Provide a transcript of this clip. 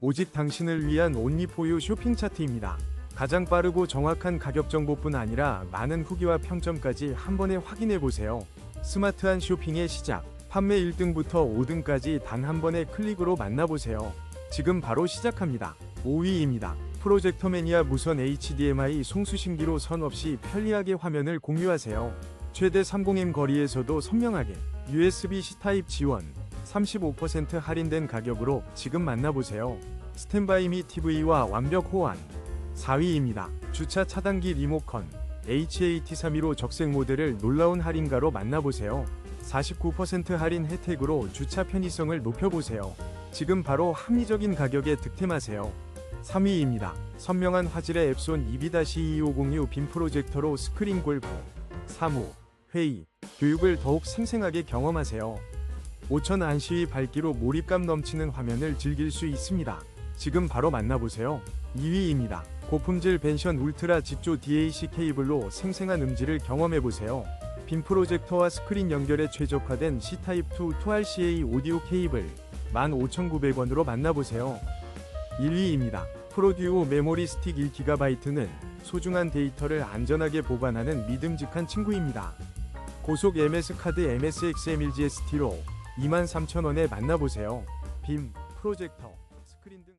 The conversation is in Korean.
오직 당신을 위한 온리포유 쇼핑 차트입니다. 가장 빠르고 정확한 가격 정보뿐 아니라 많은 후기와 평점까지 한 번에 확인해 보세요. 스마트한 쇼핑의 시작. 판매 1등부터 5등까지 단 한 번의 클릭으로 만나보세요. 지금 바로 시작합니다. 5위입니다. 프로젝터 매니아 무선 HDMI 송수신기로 선 없이 편리하게 화면을 공유하세요. 최대 30M 거리에서도 선명하게 USB-C 타입 지원 35% 할인된 가격으로 지금 만나보세요. 스탠바이 미 TV와 완벽 호환 4위입니다. 주차 차단기 리모컨 HAT32로 적색 모델을 놀라운 할인가로 만나보세요. 49% 할인 혜택으로 주차 편의성을 높여보세요. 지금 바로 합리적인 가격에 득템하세요. 3위입니다. 선명한 화질의 앱손 2B-2506 빔 프로젝터로 스크린 골프, 사무, 회의, 교육을 더욱 생생하게 경험하세요. 5천 안시위 밝기로 몰입감 넘치는 화면을 즐길 수 있습니다. 지금 바로 만나보세요. 2위입니다. 고품질 벤션 울트라 직조 DAC 케이블로 생생한 음질을 경험해보세요. 빔 프로젝터와 스크린 연결에 최적화된 C타입2 2RCA 오디오 케이블 15,900원으로 만나보세요. 1위입니다. 프로듀오 메모리 스틱 1GB는 소중한 데이터를 안전하게 보관하는 믿음직한 친구입니다. 고속 MS 카드 MSXM1GST로 23,000원에 만나보세요. 빔, 프로젝터, 스크린 등